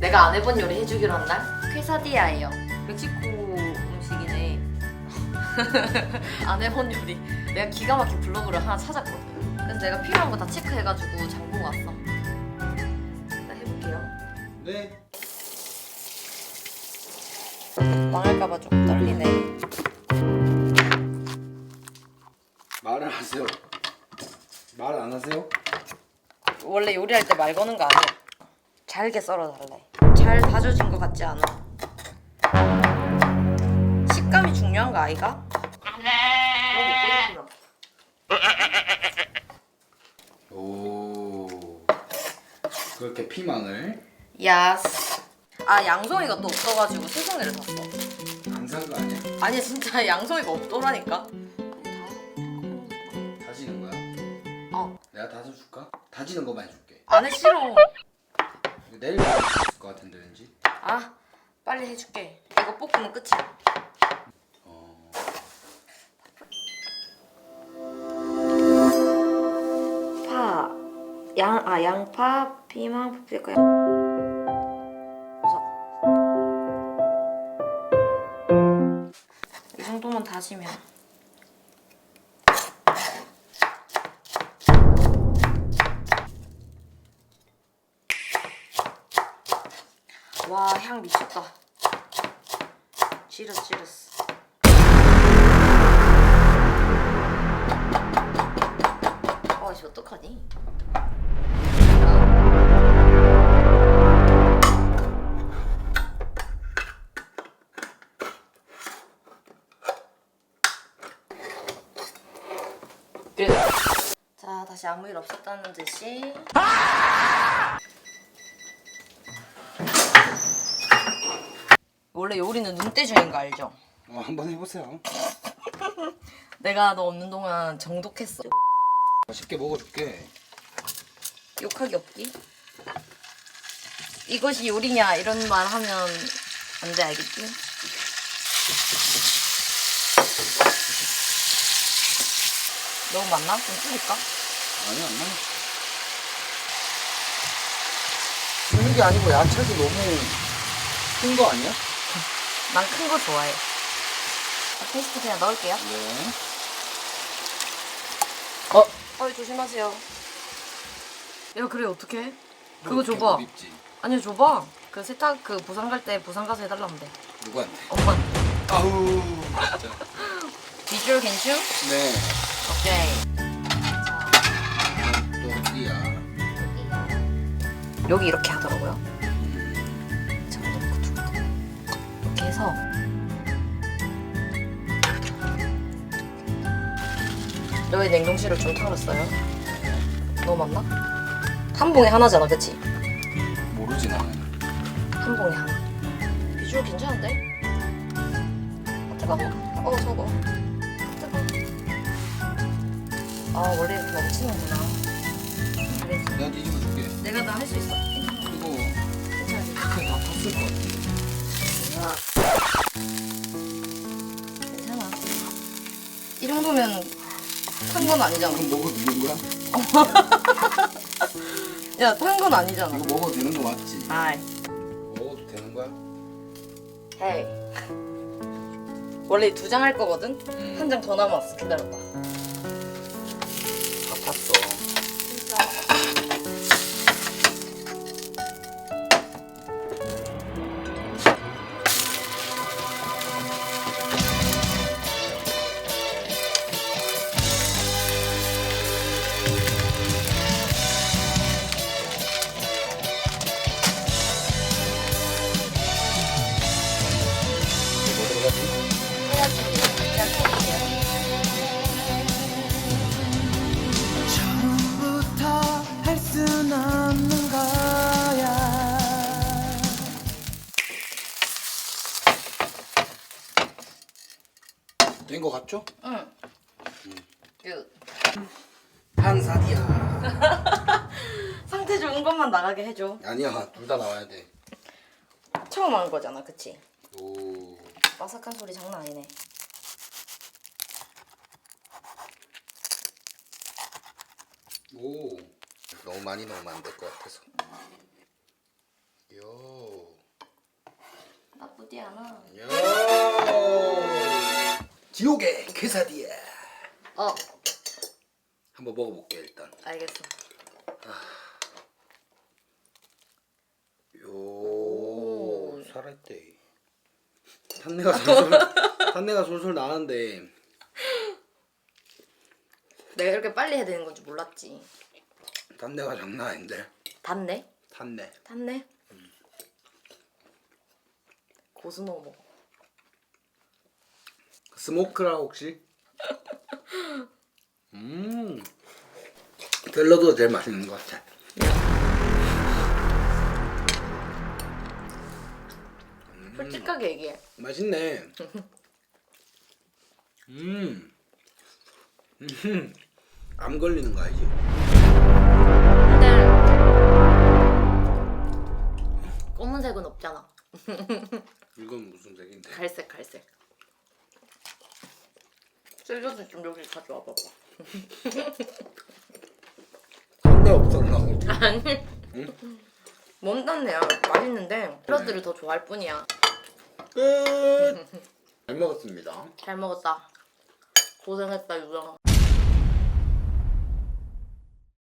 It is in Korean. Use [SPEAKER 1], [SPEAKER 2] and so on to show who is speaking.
[SPEAKER 1] 내가 안 해본 요리 해주기로 한 날? 퀘사디아예요. 멕시코 음식이네. 안 해본 요리. 내가 기가 막힌 블로그를 하나 찾았거든. 그래서 내가 필요한 거 다 체크해가지고 장보고 왔어. 일단 해볼게요.
[SPEAKER 2] 네.
[SPEAKER 1] 망할까봐 좀 떨리네.
[SPEAKER 2] 말을 하세요. 말 안 하세요?
[SPEAKER 1] 원래 요리할 때 말 거는 거 아니야. 잘게 썰어 달래. 잘 다져진 것 같지 않아. 식감이 중요한 거 아이가?
[SPEAKER 2] 오. 그렇게 피망을
[SPEAKER 1] 야스. 아 양송이가 또 없어가지고 새송이를 샀어.
[SPEAKER 2] 안 산 거 아니야?
[SPEAKER 1] 아니 진짜 양송이가 없더라니까.
[SPEAKER 2] 다지는 거야?
[SPEAKER 1] 어.
[SPEAKER 2] 내가 다져 줄까? 다지는 거만 해줄게.
[SPEAKER 1] 안해 싫어.
[SPEAKER 2] 이거 내일 수 있을 것 같은데 왠지.
[SPEAKER 1] 아 빨리 해줄게. 이거 볶으면 끝이야.
[SPEAKER 2] 어.
[SPEAKER 1] 파, 양, 아 양파, 피망, 파프리카. 이 정도만 다지면. 와, 향 미쳤다. 지르스, 지르스. 어, 씨 어떡하니? 끝. 자, 다시 아무 일 없었다는 듯이. 원래 요리는 눈대중인 거 알죠?
[SPEAKER 2] 어, 한번 해보세요.
[SPEAKER 1] 내가 너 없는 동안 정독했어.
[SPEAKER 2] 맛있게 먹어줄게.
[SPEAKER 1] 욕하기 없기. 이것이 요리냐 이런 말 하면 안 돼 알겠지? 너무 많나? 좀 줄일까?
[SPEAKER 2] 아니 안 많아. 주는 게 아니고 야채도 너무 큰 거 아니야?
[SPEAKER 1] 난 큰 거 좋아해. 자, 페이스트 그냥 넣을게요.
[SPEAKER 2] 네. 어?
[SPEAKER 1] 어 조심하세요. 야 그래 어떡해? 그거 줘봐.
[SPEAKER 2] 입지.
[SPEAKER 1] 아니 줘봐. 그 세탁 그 부산 갈 때 부산 가서 해달라면 돼.
[SPEAKER 2] 누구한테?
[SPEAKER 1] 엄마한테.
[SPEAKER 2] 아우 진짜.
[SPEAKER 1] 비주얼 괜찮?
[SPEAKER 2] 네.
[SPEAKER 1] 오케이.
[SPEAKER 2] 또 어디야?
[SPEAKER 1] 여기 이렇게 하더라고요. 해서 여기 냉동실을 좀 털었어요. 너무 많나? 한 봉에 하나잖아, 그치?
[SPEAKER 2] 모르지 나는.
[SPEAKER 1] 한 봉에 하나. 비주얼 괜찮은데? 아, 뜨거워. 어, 저거. 뜨거워. 아, 원래 이렇게 넘치는구나. 알겠어.
[SPEAKER 2] 내가 뒤집어 줄게.
[SPEAKER 1] 내가 다 할 수 있어.
[SPEAKER 2] 그리고
[SPEAKER 1] 괜찮아.
[SPEAKER 2] 그게 다 탔을 것 같아.
[SPEAKER 1] 괜찮아. 이 정도면 탄 건 아니잖아.
[SPEAKER 2] 그럼 먹어도 되는 거야?
[SPEAKER 1] 야, 탄 건 아니잖아.
[SPEAKER 2] 이거 먹어도 되는 거 맞지?
[SPEAKER 1] 아이.
[SPEAKER 2] 먹어도 되는 거야?
[SPEAKER 1] 헤이. 원래 두 장 할 거거든?
[SPEAKER 2] 음.
[SPEAKER 1] 한장 더 남았어. 기다려봐.
[SPEAKER 2] 같죠?
[SPEAKER 1] 응. 그
[SPEAKER 2] 한사디야.
[SPEAKER 1] 상태 좋은 것만 나가게 해줘.
[SPEAKER 2] 아니야, 둘 다 나와야 돼.
[SPEAKER 1] 처음 한 거잖아, 그치?
[SPEAKER 2] 오.
[SPEAKER 1] 바삭한 소리 장난 아니네.
[SPEAKER 2] 오. 너무 많이 넣으면 안 될 것 같아서. 요.
[SPEAKER 1] 나쁘지 않아.
[SPEAKER 2] 야. 지옥의 퀘사디아.
[SPEAKER 1] 어,
[SPEAKER 2] 한번 먹어볼게 일단.
[SPEAKER 1] 알겠어.
[SPEAKER 2] 요 살았대. 탄내가 솔솔 탄내가 솔솔 나는데
[SPEAKER 1] 내가 이렇게 빨리 해야 되는 건지 몰랐지.
[SPEAKER 2] 탄내가 장난 아닌데.
[SPEAKER 1] 닿네?
[SPEAKER 2] 탄내.
[SPEAKER 1] 닿네? 고스모 먹어.
[SPEAKER 2] 스모크라 혹시? 음. 샐러드가 제일 맛있는 것 같아.
[SPEAKER 1] 솔직하게 얘기해.
[SPEAKER 2] 맛있네. 음. 음. 암 걸리는 거 알지?
[SPEAKER 1] 근데 검은색은 없잖아.
[SPEAKER 2] 이건 무슨 색인데?
[SPEAKER 1] 갈색 갈색. 샐러드 좀 여기 가져와 봐봐.
[SPEAKER 2] 탄내 없었나?
[SPEAKER 1] 아니. 뭔 단내야? 맛있는데 샐러드를 더 좋아할 뿐이야.
[SPEAKER 2] 끝. 잘 먹었습니다.
[SPEAKER 1] 잘 먹었다. 고생했다 유정아.